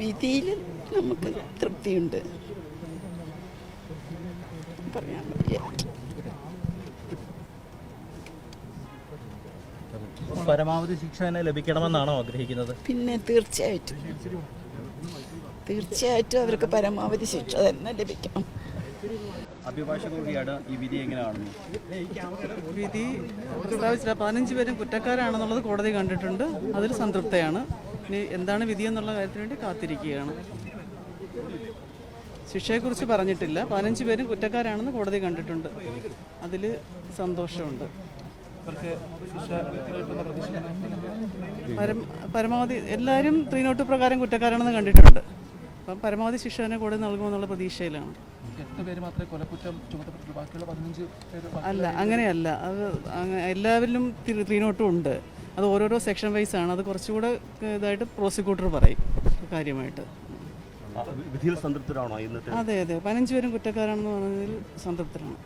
വിധിയിൽ നമുക്ക് തൃപ്തിയുണ്ട്. പറയാൻ പരമാവധി ശിക്ഷ തന്നെ ലഭിക്കണമെന്നാണോ ആഗ്രഹിക്കുന്നത്? പിന്നെ തീർച്ചയായിട്ടും. തീർച്ചയായിട്ടും അവർക്ക് പരമാവധി ശിക്ഷ തന്നെ ലഭിക്കണം. അഭിഭാഷക കൂടിയാണ് ഈ വിധി പതിനഞ്ച് പേരും കുറ്റക്കാരാണെന്നുള്ളത് കോടതി കണ്ടിട്ടുണ്ട്. അതൊരു സംതൃപ്തയാണ്. ഇനി എന്താണ് വിധി എന്നുള്ള കാര്യത്തിന് വേണ്ടി കാത്തിരിക്കുകയാണ്. ശിക്ഷയെക്കുറിച്ച് പറഞ്ഞിട്ടില്ല. പതിനഞ്ച് പേരും കുറ്റക്കാരാണെന്ന് കോടതി കണ്ടിട്ടുണ്ട്. അതിൽ സന്തോഷമുണ്ട്. പരം പരമാവധി എല്ലാവരും ത്രീനോട്ട് പ്രകാരം കുറ്റക്കാരാണെന്ന് കണ്ടിട്ടുണ്ട്. അപ്പം പരമാവധി ശിക്ഷ തന്നെ കോടതി നൽകുമെന്നുള്ള പ്രതീക്ഷയിലാണ്. അല്ല അങ്ങനെയല്ല. അത് എല്ലാവരിലും ത്രീ- ത്രീനോട്ടും ഉണ്ട്. അത് ഓരോരോ സെക്ഷൻ വൈസ് ആണ്. അത് കുറച്ചുകൂടെ ഇതായിട്ട് പ്രോസിക്യൂട്ടർ പറയും കാര്യമായിട്ട്. അതെ അതെ. പതിനഞ്ച് പേരും കുറ്റക്കാരാണെന്ന് പറഞ്ഞതിൽ സംതൃപ്തരാണ്.